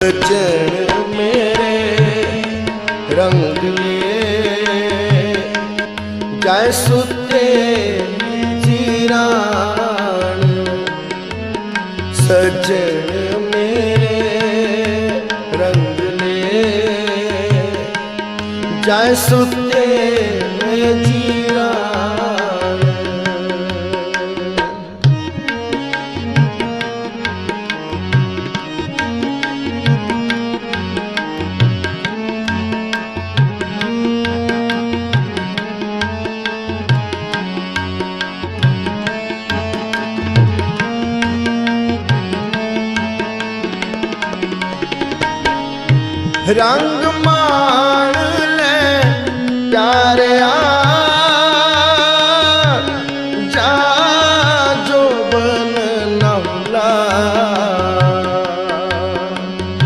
ਚਣ ਮੇਰੇ ਰੰਗ ਲੇ ਜੈ ਸੁਤੇ ਜੀਰਾਣ ਸਜਣ ਮੇਰੇ ਰੰਗ ਲੇ ਜੈ ਸੁਤੇ ਰੰਗ ਮਾਣ